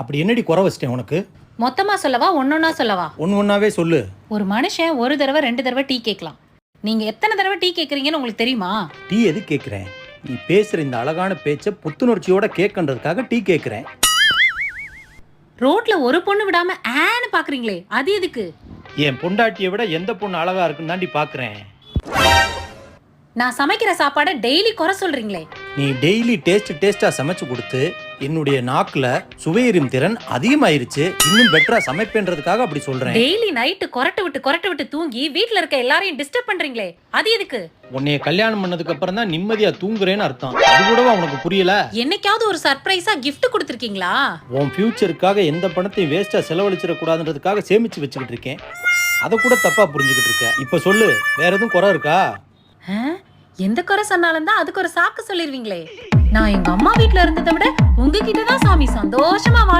அப்படி என்னடி குறை வச்சிட்டேன் உனக்கு? மொத்தமா சொல்லவா? ஒன்னொன்னா சொல்லவா? ஒன்று ஒன்றாவே சொல்லு. ஒரு மனுஷன் ஒரு தடவை ரெண்டு தடவை டீ கேட்கலாம். நீங்க எத்தனை தடவை டீ கேக்குறீங்கன்னு உங்களுக்கு தெரியுமா? டீ எது கேட்குறேன்? நீ பேசுகிற இந்த அழகான பேச்சை புத்துணர்ச்சியோட கேட்கன்றதுக்காக டீ கேட்குறேன். ரோட்ல ஒரு பொண்ணு விடாம ஆன்னு பாக்குறீங்களே அது எதுக்கு? என் பொண்டாட்டியை விட எந்த பொண்ணு அழகா இருக்குன்னு தாண்டி பார்க்குறேன் நான் சமைக்கிற சாப்பாடை டெய்லி குறை சொல்றீங்களே. நீ டெய்லி டேஸ்ட் டேஸ்ட்டாக சமைச்சு கொடுத்து என்னுடைய நாக்கில் சுவையறியும் திறன் அதிகமாயிருச்சு. இன்னும் பெட்டராக சமைப்பேன்றதுக்காக அப்படி சொல்கிறேன் டெய்லி நைட்டு கொரட்டை விட்டு கொரட்டை விட்டு தூங்கி வீட்ல இருக்க எல்லாரையும் டிஸ்டர்ப் பண்றீங்களே அது எதுக்கு? உன்னைய கல்யாணம் பண்ணதுக்கு அப்புறம் தான் நிம்மதியாக தூங்குறேன்னு அர்த்தம். அது கூடவா உனக்கு புரியல? என்னைக்காவது ஒரு சர்ப்ரைஸா gift கொடுத்துருக்கீங்களா? உன் ஃபியூச்சருக்காக எந்த பணத்தையும் வேஸ்ட்டாக செலவழிச்சிடக்கூடாதுன்றதுக்காக சேமிச்சு வச்சுக்கிட்டு இருக்கேன். அதை கூட தப்பாக புரிஞ்சுக்கிட்டு இருக்க. இப்போ சொல்லு வேற எதுவும் குறை இருக்கா? ஆ? எந்த குறை சொன்னாலும் தான் அதுக்கு ஒரு சாக்கு சொல்லிருவீங்களே. நான் எங்க அம்மா வீட்ல இருந்ததை விட உங்ககிட்ட தான் சாமி சந்தோஷமா வாழ்